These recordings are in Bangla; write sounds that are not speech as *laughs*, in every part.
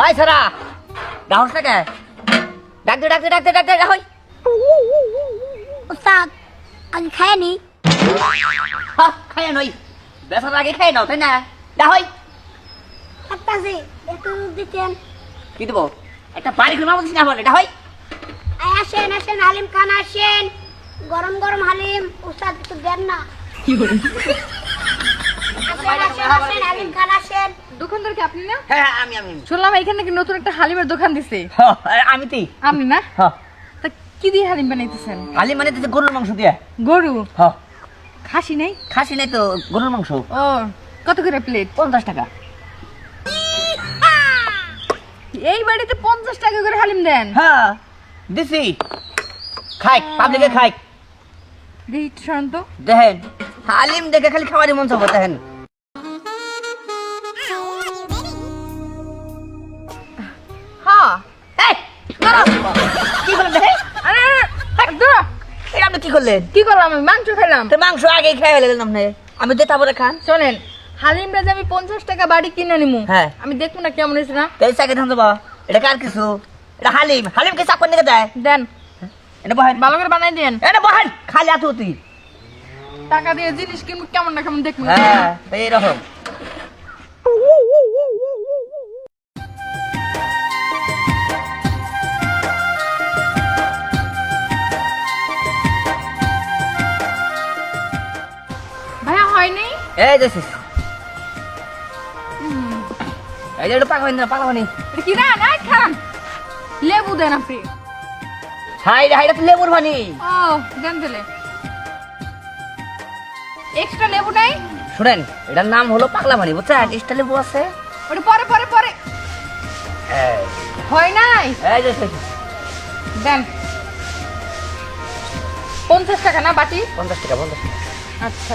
ওই সারা। ডাউস না কে ডাক দে ডাক দে ডাক দে ডাক দে হই উস্তাদ আগে খায়নি হা খাই নই। বেসার আগে খাই নাও তাই না? দা হই একটু দুধ দিতেন। কি দেবো? একটা বাড়ি ঘুরে মামা না বলে এটা হই আয় আসেন আসেন হালিম খান আসেন। গরম গরম হালিম। উস্তাদ একটু দেন না। আসেন আসেন আসেন হালিম খান আসেন। দোকানদার কি আপনি না? হ্যাঁ হ্যাঁ, আমি আমি শুনলাম এখানে নাকি নতুন একটা হালিমের দোকান দিছে। আমি তুই আপনি না? হ্যাঁ তা কি দিয়ে হালিম বানাইতেছেন? আলি মানে তুই গরুর মাংস দিয়ে। গরু? হ্যাঁ খাসি নেই? খাসি নাই তো গরুর মাংস। ও কত করে প্লেট পঞ্চাশ টাকা। এই বাড়িতে পঞ্চাশ টাকা করে হালিম দেন? হ্যাঁ দিছি। খাই পাবলিকে খাই। সরান তো দেখেন হালিম দেখে খালি খাবারই মন চাবো দেখেন। কি করলেন? কি করলাম আমি? মাংস খেলাম তো মাংস আগে খেয়ে ফেলেন আপনি? আমি তো তারপরে খান। শোনেন হালিমটা যে আমি পঞ্চাশ টাকা বাড়ি কিনে নিমু। হ্যাঁ। আমি দেখব না কেমন হয়েছে না। তাই চাকে ধান দেবো এটা কার কিছু? এটা হালিম। হালিম কে চাকর নিকে দেয়? দেন। এটা বহেন। ভালো করে বানাই দেন। এটা বহেন। খালি আতো তুই টাকা দিয়ে জিনিস কিনবো কেমন না কেমন দেখব হ্যাঁ এইরকম। এই দেখছিস এই যে এটা পাকা হইনি পাকা হয়নি এটা কি না না খান লেবু দেন আপনি। হাই হাই রে লেবুর পানি। ও দেন দিলে এক্সট্রা লেবু নাই? শুনেন এটার নাম হলো পাগলা পানি বুঝছেন? এক্সট্রা লেবু আছে। ওটা পরে পরে পরে। হয় নাই? এই যে দেন। পঞ্চাশ টাকা না বাটি? পঞ্চাশ টাকা পঞ্চাশ টাকা। আচ্ছা।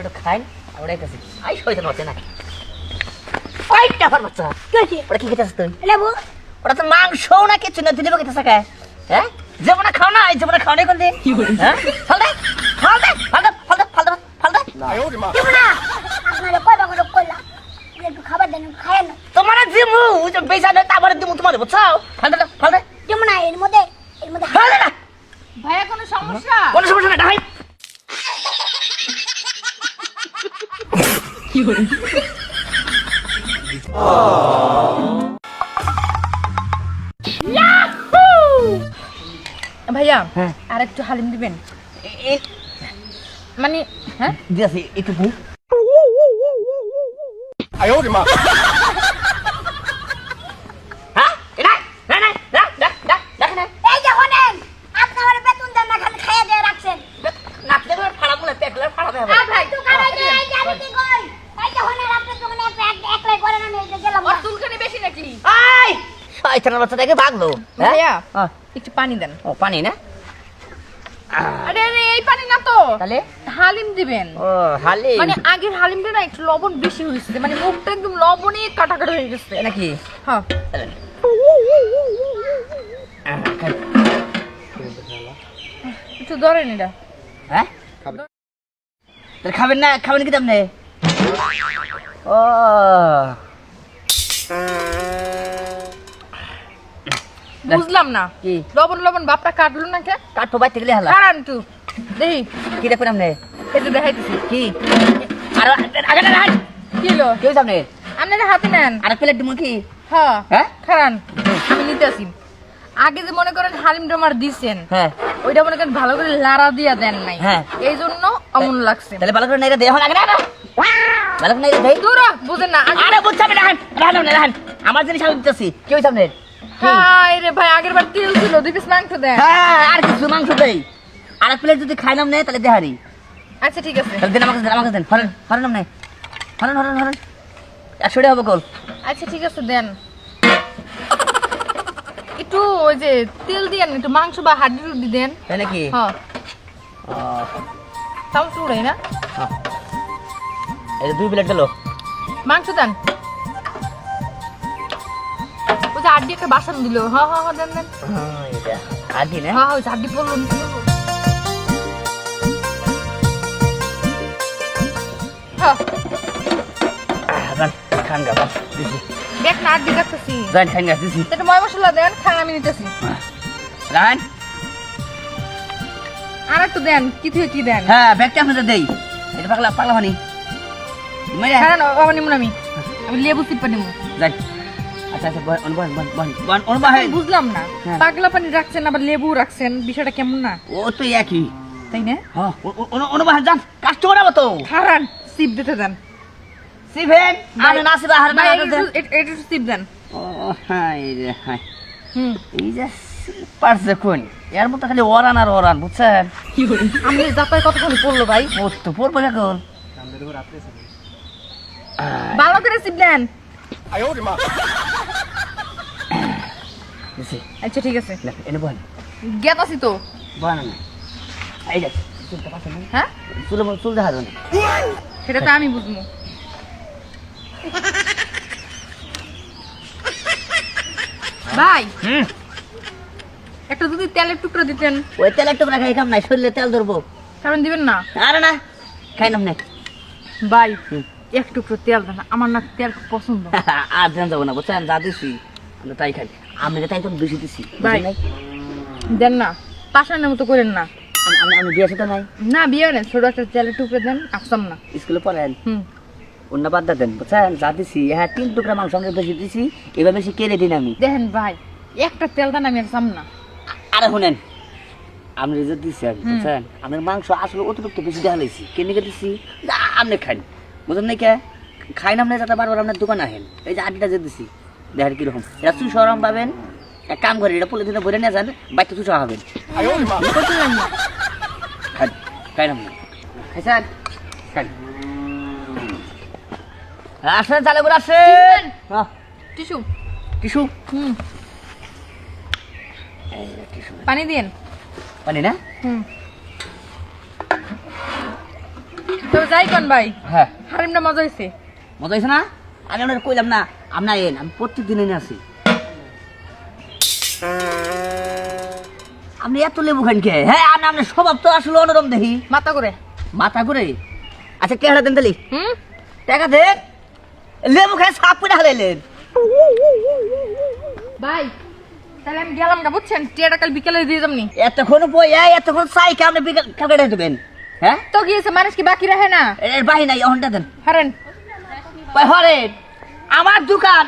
একটু খাইন আমরা একটু আই শয়তান হচ্ছে না ওই টাফার বাচ্চা। কি ওটা কি খেতেছিস তুই? লেবু। ওটা তো মাংস না কিছু না তুই দেবো খেতে থাকা হ্যাঁ যেমন খাও না যেমন খাও না কোন দিন হ্যাঁ? ফল দে ফল দে ফল দে ফল দে ফল দে ফল দে। দিব না আপনারা কয়বা করে কইলাম একটু খাবার দেন খায় না তোমার জিমু যে বেসা নেই তারপরে দিমু তোমার বুঝছ ফল দে ফল দে। দিব না এর মধ্যে এর মধ্যে ফল দে না। ভাইয়া কোনো সমস্যা? কোনো সমস্যা না ভাই ভাইয়া হ্যাঁ। আর একটু হালিম দিবেন। এ- মানে হ্যাঁ? দিয়েছি একটু দিই হ্যাঁ এটা না না না না না দেখেন এই যে হনেন আপনারা বেতন দেন না খালি খাইয়া দিয়ে রাখছেন নাচলে তো ফাড়া বলে পেটলে ফাড়াতে হবে আর ভাই দোকানে যে এই যে আমি কি কই এই যে হনেন আপনি দোকানে আপনি এক একলাই করেন আমি এই যে গেলাম ওর না। চুলখানি বেশি নাকি আই শয়তানের বাচ্চাটাকে ভাগলো হ্যাঁ? ভাইয়া হ্যাঁ। একটু পানি দেন। ও পানি না? আরে আরে এই পানি না তো। তাহলে? হালিম দিবেন। ও হালি মানে আগের হালিমটা না একটু লবণ বেশি হয়েছে। মানে মুখটা একদম লবণে কাটাকাটা হয়ে গেছে। নাকি? হ্যাঁ। একটু ধরেন এটা। হ্যাঁ? তাহলে খাবেন না খাবেন কি আপনি? ও। বুঝলাম না। কি? লবণ লবণ বাপটা কাটলো না কে? কাঠো বাইতে গেলে হালা কারণ একটু দেখি। কি দেখবেন আপনি একটু দেখাইতেছি। কি? আর আগে না রাখ কি হলো? কি হয়েছে আপনি আপনারা হাতে নেন। আর প্লেট দিব কি হ্যাঁ। হ্যাঁ? খারান আমি নিতে আসি। আগে যে মনে করেন হালিম ডোমার দিছেন হ্যাঁ। ওইটা মনে করেন ভালো করে লাড়া দিয়া দেন নাই। হ্যাঁ। এই জন্য অমন লাগছে। তাহলে ভালো করে নাইরা দেহ লাগে না না। ভালো করে নাইরা দেই দূর বুঝেন না। আরে বুঝতে হবে রাখেন রাখেন রাখেন আমার জিনিস আমি দিতেছি। কি হয়েছে আপনার? হাই রে ভাই আগের বার তেল ছিল দুই পিস মাংস দেন। হ্যাঁ আর কিছু মাংস দেই। আর প্লেট যদি খাইলাম নেই তাহলে দেহারি। আচ্ছা ঠিক আছে। তাহলে দেন আমাকে দেন আমাকে দেন। হরেন হরেন নাম হরেন হরেন হরেন। একশো টাকা হবে কল আচ্ছা ঠিক আছে দেন। একটু ওই যে তেল দিয়েন একটু মাংস বা হাড্ডি টুডি দেন। তাই নাকি? হ্যাঁ না। হ্যাঁ। এই দুই প্লেট গেল। মাংস দেন। হাড্ডি একটা বাসন দিল। হ্যাঁ হ্যাঁ হ্যাঁ দেন দেন। আর কি না? হ্যাঁ হ্যাঁ ওই যে হাড্ডি পড়ল। হ্যাঁ দেখ না হাড্ডি দেখতেছি যান খান গা এটা ময় মশলা দেন খান আমি নিতেছি। রান আর একটু দেন কি থেকে কি দেন? হ্যাঁ ব্যাগটা আপনাদের দেই। এটা পাগলা পাগলা হানি মেরে হ্যাঁ না আমি। আমি লেবু চিপা নিমু। যাই। আচ্ছা আচ্ছা বন বন বন বন বন অন বাহে বুঝলাম না। হ্যাঁ। পাগলা পানি রাখছেন আবার লেবু রাখছেন বিষয়টা কেমন না? ও তো একই। তাই না? হ্যাঁ বাহে যান তো সিপ দিতে দেন। সিভেন আরে না সিবা হার না ভাই হার একটু একটু- একটু সিপ দেন। ও হ্যাঁ এই রে হুম। এই যে পারছে কোন এর মতো খালি ওরান আর ওরান বুঝছেন? আমি যাতায় কতক্ষণ পড়ল ভাই। ও তো পড়ব এখন। ভালো করে সিপ দেন। দিছি। আচ্ছা ঠিক আছে। এনে বল জ্ঞাত আছি তো। বল না। এই যে চুলটা পাশে হ্যাঁ? চুল চুল দেখা না। সেটা তো আমি বুঝব। ভাই একটা যদি তেলের টুকরো দিতেন। ওই তেল একটু রাখা খাম নাই শরীরে তেল ধরবো। কারণ দিবেন না। আরে না খাই নাম নাই। ভাই এক টুকরো তেল দেন আমার না তেল পছন্দ। *laughs* আর জান যাব না বুঝছেন? যা দিছি আমরা তাই খাই। আমি তো বেশি দিছি। ভাই। নাই? দেন না পাশানের মতো করেন না। আমি আমি- আমি বিয়ে তো নাই? না বিয়ে নেন ছোট একটা টুকরো দেন আসতাম না। স্কুলে পড়েন? হুম। অন্য বাদ দেন বুঝছেন? যা দিছি হ্যাঁ তিন টুকরা মাংস সঙ্গে বেশি দিছি এবার বেশি কেড়ে দিন আমি। দেখেন ভাই একটা তেল দেন আমি আসতাম না। আরে শুনেন আমি যে দিছি আমি বুঝছেন? আমার মাংস আসলে অতিরিক্ত বেশি কেন দিছি? আপনি খান বুঝলেন নাই কে? খাই নাই যাতে বারবার আপনার দোকান আহেন এই যে আটিটা যে দিছি দেখার কীরকম। এটা পাবেন। এক কাম করেন এটা পলিথিনে ভরে নিয়ে যান হবেন না খাই আসেন চালে করে আসেন টিস্যু টিসু হুম। টিসু। পানি দিন পানি না? হুম। তো যাই কোন ভাই। হ্যাঁ। হারিমটা মজা হয়েছে মজা হয়েছে না? আমি আপনার কইলাম না আপনার এন আমি প্রত্যেক দিন এনে আসি আপনি এত লেবু খান কে? হ্যাঁ আমি আপনার স্বভাব তো আসলে অনরম দেখি। মাথা করে? মাথা করে? আচ্ছা টেহারা দেন তালি? হুম? টাকা দেন। লেবু খাই সাপ করে হারাইলেন ভাই তাহলে আমি গেলাম না বুঝছেন? টিয়াটা কাল বিকেলে দিয়ে যাবনি এতক্ষণ বই এতক্ষণ চাই কে আপনি বিকাল কালকে দেবেন? হ্যাঁ? তো গিয়েছে মানুষ কি বাকি রাখে না? এর বাহি নাই অহনটা দেন। হারেন। ওই হরেন আমার দোকান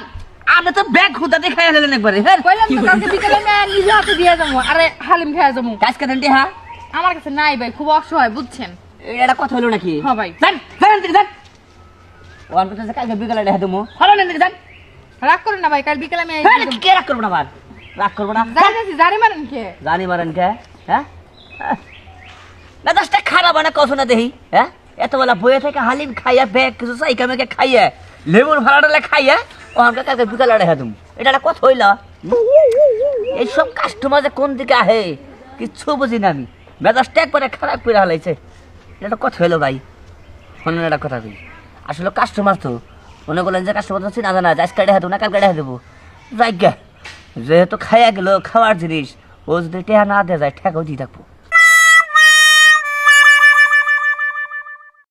আপনি তো ব্যাগ খুদা একবারে হ্যাঁ? কইলাম তো কালকে বিকেলে আমি নিজে হাতে দিয়ে যাব আরে হালিম খেয়ে যাব। কাজ করেন টিহা আমার কাছে নাই ভাই খুব অসহায় বুঝছেন? এটা কথা হলো নাকি? হ্যাঁ ভাই। যান যান দিকে যান। ওয়ান করতে কালকে বিকালে দেখা দেবো। হলো না দিকে যান। রাগ করেন না ভাই কাল বিকেলে আমি হ্যাঁ, কে রাগ করব না রাগ করব না। জারি মারেন কে। জানি মারেন কে হ্যাঁ? না দশটা খারাপ না কত না দেহি হ্যাঁ? এত বেলা বইয়ে থেকে হালিম খাইয়া ব্যাগ, কিছু চাই কামেকে খাইয়া, লেবুর ভাড়াটা খাইয়া, ও আমাকে কালকে বিকালে দেখা দেবো এটা একটা কথা হইল। এইসব কাস্টমার যে কোন দিকে আহে, কিচ্ছু বুঝি না আমি। মেজাজটা একবারে খারাপ করে হালাইছে। এটা কথা হইল ভাই। শোনেন একটা কথা কই। আসলে কাস্টমার তো, মনে করলেন যে কাস্টমার তো চিনা জানা আজকে দেখা দেবো না কালকে দেখা দেবো। যাই যেহেতু খাইয়া গেল, খাওয়ার জিনিস, ও যদি টেহা না দেওয়া যায়, ঠেকাও দিয়ে থাকব।